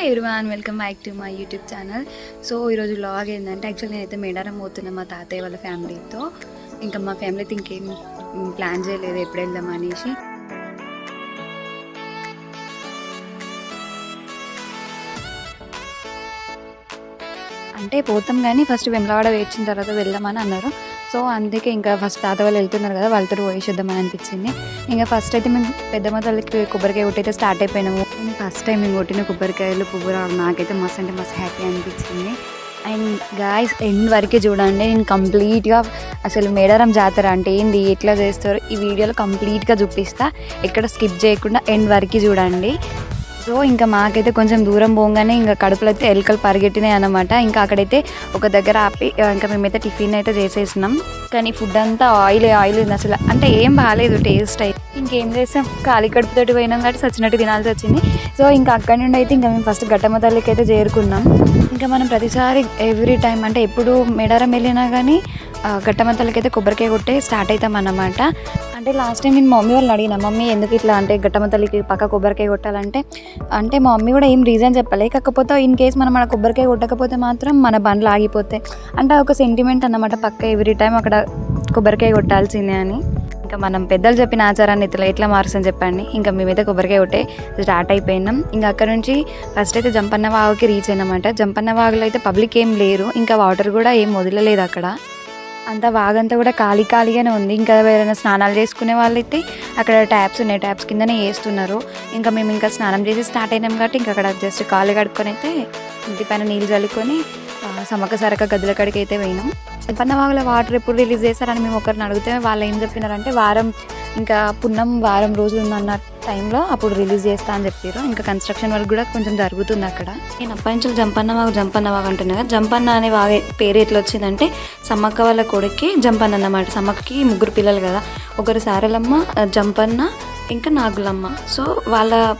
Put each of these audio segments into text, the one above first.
Hi everyone welcome back to my YouTube channel so ఈరోజు vlog ఏంటంటే actually నేనైతే మేడారం పోతున్నా మా తాతయ్య వాళ్ళ ఫ్యామిలీతో. ఇంకా మా ఫ్యామిలీ ఇంకేం ప్లాన్ చేయలేదు ఎప్పుడు వెళ్దాం అనేసి. అంటే పోతాం కానీ ఫస్ట్ వెమ్లవాడ వేచిన తర్వాత వెళ్దామని అన్నారు. సో అందుకే ఇంకా ఫస్ట్ తాత వాళ్ళు వెళ్తున్నారు కదా వాళ్ళతో పోయేసేద్దామని అనిపించింది. ఇంకా ఫస్ట్ అయితే మేము పెద్దమ్మ తల్లికి కొబ్బరికాయ కొట్టయితే స్టార్ట్ అయిపోయినాము. ఫస్ట్ టైం మేము కొట్టిన కొబ్బరికాయలు పువ్వు రావడం నాకైతే మస్తు అంటే మస్తు హ్యాపీ అనిపించింది. అండ్ గాయస్ ఎండ్ వరకే చూడండి నేను కంప్లీట్గా అసలు మేడారం జాతర అంటే ఏంది ఎట్లా చేస్తారు ఈ వీడియోలో కంప్లీట్గా చూపిస్తా. ఎక్కడ స్కిప్ చేయకుండా ఎండ్ వరకు చూడండి. సో ఇంకా మాకైతే కొంచెం దూరం పోగానే ఇంకా కడుపులో అయితే ఎలుకలు పరిగెట్టినాయి అనమాట ఇంకా అక్కడైతే ఒక దగ్గర ఆపి ఇంకా మేమైతే టిఫిన్ అయితే చేసేసినాం. కానీ ఫుడ్ అంతా ఆయిల్ ఆయిల్ ఉంది అసలు. అంటే ఏం బాగాలేదు టేస్ట్ అయితే. ఇంకేం చేసాం? ఖాళీ కడుపుతోటి పోయినాం కాబట్టి సచ్చినట్టు తినాల్సి వచ్చింది. సో ఇంకా అక్కడి నుండి అయితే ఇంకా మేము ఫస్ట్ ఘట్టమ్మ తల్లికి అయితే చేరుకున్నాం. ఇంకా మనం ప్రతిసారి ఎవ్రీ టైం అంటే ఎప్పుడు మేడారం వెళ్ళినా కానీ గట్టమంతలకైతే అయితే కొబ్బరికాయ కొట్టే స్టార్ట్ అవుతాం అన్నమాట అంటే లాస్ట్ టైం నేను మమ్మీ వాళ్ళని అడిగిన మమ్మీ ఎందుకు ఇట్లా అంటే గట్టమంతలకి పక్క కొబ్బరికాయ కొట్టాలంటే? అంటే మా మమ్మీ కూడా ఏం రీజన్ చెప్పలే. కాకపోతే ఇన్ కేస్ మనం మన కొబ్బరికాయ కొట్టకపోతే మాత్రం మన బండ్లు ఆగిపోతాయి అంటే ఒక సెంటిమెంట్ అన్నమాట పక్క ఎవ్రీ టైం అక్కడ కొబ్బరికాయ కొట్టాల్సిందే అని. ఇంకా మనం పెద్దలు చెప్పిన ఆచారాన్ని ఇట్లా ఎట్లా మారుస్తాం చెప్పండి. ఇంకా మేమైతే కొబ్బరికాయ కొట్టే స్టార్ట్ అయిపోయినాం. ఇంకా అక్కడ నుంచి ఫస్ట్ అయితే జంపన్న వాగుకి రీచ్ అయినామంట జంపన్న వాగులో అయితే పబ్లిక్ ఏం లేరు. ఇంకా వాటర్ కూడా ఏం వదలలేదు అక్కడ. అంతా వాగంతా కూడా ఖాళీ ఖాళీగానే ఉంది. ఇంకా ఎవరైనా స్నానాలు చేసుకునే వాళ్ళైతే అక్కడ ట్యాప్స్ ఉన్నాయి. ట్యాప్స్ కిందనే వేస్తున్నారు. ఇంకా మేము ఇంకా స్నానం చేసి స్టార్ట్ అయినాం కాబట్టి ఇంకా అక్కడ జస్ట్ కాళ్ళు కడుక్కొని అయితే ఇంటి పైన నీళ్ళు చల్లుకొని సమక సమ్మక్క సరక గదుల కాడికి అయితే పోయినాం పన్నవాగుల వాటర్ ఎప్పుడు రిలీజ్ చేస్తారని మేము ఒకరిని అడిగితే వాళ్ళు ఏం చెప్పినారంటే వారం ఇంకా పున్నం వారం రోజులు ఉందన్నట్టు టైంలో అప్పుడు రిలీజ్ చేస్తా అని చెప్పారు ఇంకా కన్స్ట్రక్షన్ వర్క్ కూడా కొంచెం జరుగుతుంది అక్కడ. నేను అప్పటి నుంచి జంపన్న వాగు జంపన్న వాగు అంటున్నా కదా. జంపన్న అనే వాగే పేరు ఎట్లా వచ్చిందంటే సమ్మక్క వాళ్ళ కొడుక్కి జంపన్న అన్నమాట. సమ్మక్కకి ముగ్గురు పిల్లలు కదా. ఒకరు సారలమ్మ జంపన్న ఇంకా నాగులమ్మ. సో వాళ్ళ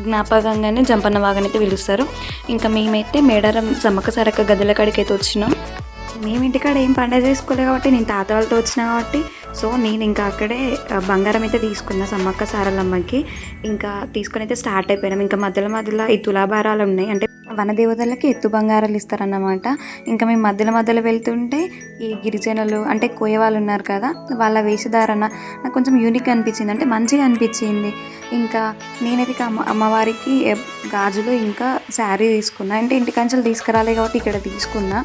జ్ఞాపకంగానే జంపన్న వాగనైతే పిలుస్తారు. ఇంకా మేమైతే మేడారం సమ్మక్క సరక్క గదుల కాడికి అయితే వచ్చినాం. మేము ఇంటికాడ ఏం పండగ చేసుకోలేదు కాబట్టి నేను తాత వాళ్ళతో వచ్చిన కాబట్టి. సో నేను ఇంకా అక్కడే బంగారం అయితే తీసుకున్నా సమ్మక్క సారలమ్మకి. ఇంకా తీసుకొని అయితే స్టార్ట్ అయిపోయినాం. ఇంకా మధ్యలో మధ్యలో ఈ తులాభారాలు ఉన్నాయి. అంటే వనదేవతలకి ఎత్తు బంగారాలు ఇస్తారన్నమాట. ఇంకా మేము మధ్యలో మధ్యలో వెళ్తుంటే ఈ గిరిజనులు అంటే కోయ వాళ్ళు ఉన్నారు కదా వాళ్ళ వేషధారణ నాకు కొంచెం యూనిక్ అనిపించింది. అంటే మంచిగా అనిపించింది. ఇంకా నేనైతే అమ్మ అమ్మవారికి గాజులు ఇంకా శారీ తీసుకున్నా. అంటే ఇంటికంచెలు తీసుకురాలే కాబట్టి ఇక్కడ తీసుకున్నా.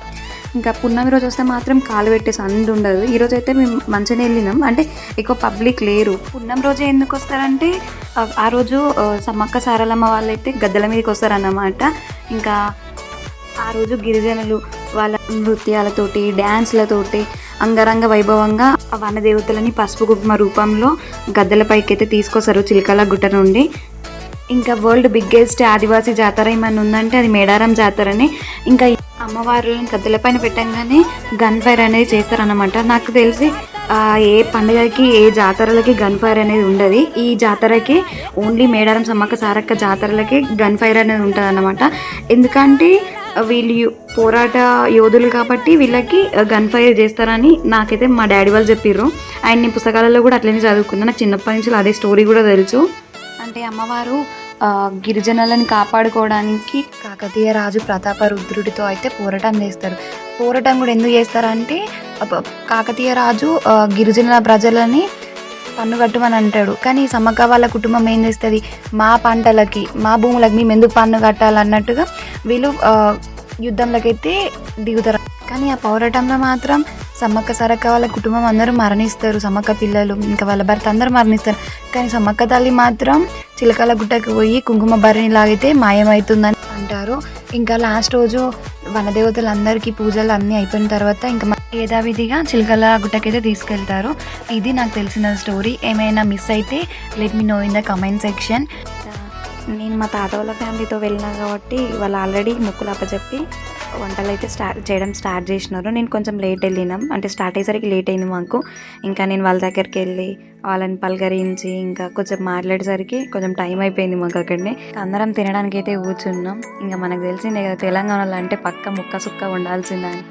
ఇంకా పున్నమి రోజు వస్తే మాత్రం కాలు పెట్టే సందు ఉండదు. ఈరోజు అయితే మేము మంచిగానే వెళ్ళినాం. అంటే ఎక్కువ పబ్లిక్ లేరు. పున్నం రోజు ఎందుకు వస్తారంటే ఆ- రోజు సమ్మక్క సారలమ్మ వాళ్ళైతే గద్దెల మీదకి వస్తారన్నమాట. ఇంకా ఆ రోజు గిరిజనులు వాళ్ళ నృత్యాలతోటి డ్యాన్స్లతోటి అంగరంగ వైభవంగా ఆ వనదేవతలని పసుపు కుంకుమ రూపంలో గద్దెలపైకి అయితే తీసుకొస్తారు చిలకల గుట్ట నుండి. ఇంకా వరల్డ్ బిగ్గెస్ట్ ఆదివాసీ జాతర ఏమైనా ఉందంటే అది మేడారం జాతరని. ఇంకా అమ్మవారులను గద్దెలపైన పెట్టంగానే గన్ ఫైర్ అనేది చేస్తారనమాట నాకు తెలిసి ఏ పండుగకి ఏ జాతరలకి గన్ ఫైర్ అనేది ఉండదు. ఈ జాతరకి ఓన్లీ మేడారం సమ్మక్క సారక్క జాతరలకి గన్ ఫైర్ అనేది ఉంటుంది అనమాట ఎందుకంటే వీళ్ళు పోరాట యోధులు కాబట్టి వీళ్ళకి గన్ ఫైర్ చేస్తారని నాకైతే మా డాడీ వాళ్ళు చెప్పిర్రు. అండ్ నేను పుస్తకాలలో కూడా అట్లనే చదువుకున్నాను నాకు చిన్నప్పటి నుంచి అదే స్టోరీ కూడా తెలుసు. అంటే అమ్మవారు గిరిజనులను కాపాడుకోవడానికి కాకతీయ రాజు ప్రతాప రుద్రుడితో అయితే పోరాటం చేస్తారు. పోరాటం కూడా ఎందుకు చేస్తారంటే కాకతీయ రాజు ఆ, గిరిజనుల ప్రజలని పన్ను కట్టమని అంటాడు. కానీ సమ్మక్క వాళ్ళ కుటుంబం ఏం చేస్తుంది? మా పంటలకి మా భూములకి మేము ఎందుకు పన్ను కట్టాలన్నట్టుగా వీళ్ళు యుద్ధంలోకైతే దిగుతారు. కానీ ఆ పోరాటంలో మాత్రం సమ్మక్క సరక్క వాళ్ళ కుటుంబం అందరూ మరణిస్తారు. సమ్మక్క పిల్లలు ఇంకా వాళ్ళ భర్త అందరూ మరణిస్తారు. కానీ సమ్మక్క తల్లి మాత్రం చిలకల గుట్టకు పోయి కుంకుమ భరణి లాగితే మాయమవుతుందని అంటారు. ఇంకా లాస్ట్ రోజు వనదేవతలందరికీ పూజలు అన్నీ అయిపోయిన తర్వాత ఇంకా యథావిధిగా చిలకల గుట్టకైతే తీసుకెళ్తారు. ఇది నాకు తెలిసిన స్టోరీ. ఏమైనా మిస్ అయితే let me know in the comment section. నేను మా తాత వాళ్ళ ఫ్యామిలీతో వెళ్ళినా కాబట్టి వాళ్ళు ఆల్రెడీ మొక్కులు అప్పచెప్పి వంటలు అయితే స్టార్ట్ చేయడం స్టార్ట్ చేసినారు. నేను కొంచెం లేట్ వెళ్ళినాం. అంటే స్టార్ట్ అయ్యేసరికి లేట్ అయింది మాకు. ఇంకా నేను వాళ్ళ దగ్గరికి వెళ్ళి వాళ్ళని పలకరించి ఇంకా కొంచెం మాట్లాడేసరికి కొంచెం టైం అయిపోయింది మాకు అక్కడనే. అందరం తినడానికి అయితే కూర్చున్నాం. ఇంకా మనకు తెలిసిందే కదా తెలంగాణలో అంటే పక్క ముక్క సుక్క ఉండాల్సిందని.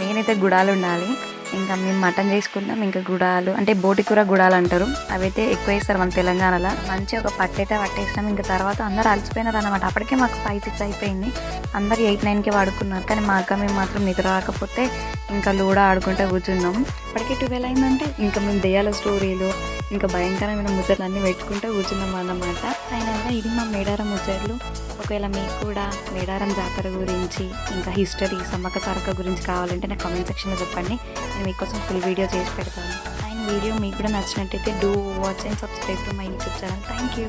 నేనైతే గుడాలు ఉండాలి. ఇంకా మేము మటన్ చేసుకున్నాం ఇంకా గుడాలు అంటే బోటి కూర గుడాలు అంటారు. అవైతే ఎక్కువ వేస్తారు మన తెలంగాణలో. మంచి ఒక పట్టు అయితే పట్టేసినాం. ఇంకా తర్వాత అందరు అలసిపోయినారు అనమాట అప్పటికే మాకు ఫైవ్ సిక్స్ అయిపోయింది. అందరు ఎయిట్ నైన్కి వాడుకున్నారు కానీ మా అక్క మేము మాత్రం నిద్ర రాకపోతే ఇంకా లూడా ఆడుకుంటూ కూర్చున్నాం. ఇప్పటికే ట్వెల్వ్ అయిందంటే ఇంకా మేము దెయ్యాల స్టోరీలు ఇంకా భయంకరమైన ముచ్చట్లు అన్నీ పెట్టుకుంటూ కూర్చున్నాం అన్నమాట. ఫైనల్గా ఇది మా మేడారం ముచ్చట్లు. ఒకవేళ మీకు కూడా మేడారం జాతర గురించి ఇంకా హిస్టరీ సమ్మక్క సారక్క గురించి కావాలంటే నాకు కామెంట్ సెక్షన్లో చెప్పండి. నేను మీకోసం ఫుల్ వీడియో చేసి పెడతాను. అండ్ వీడియో మీకు కూడా నచ్చినట్టయితే do watch and subscribe to my YouTube channel thank you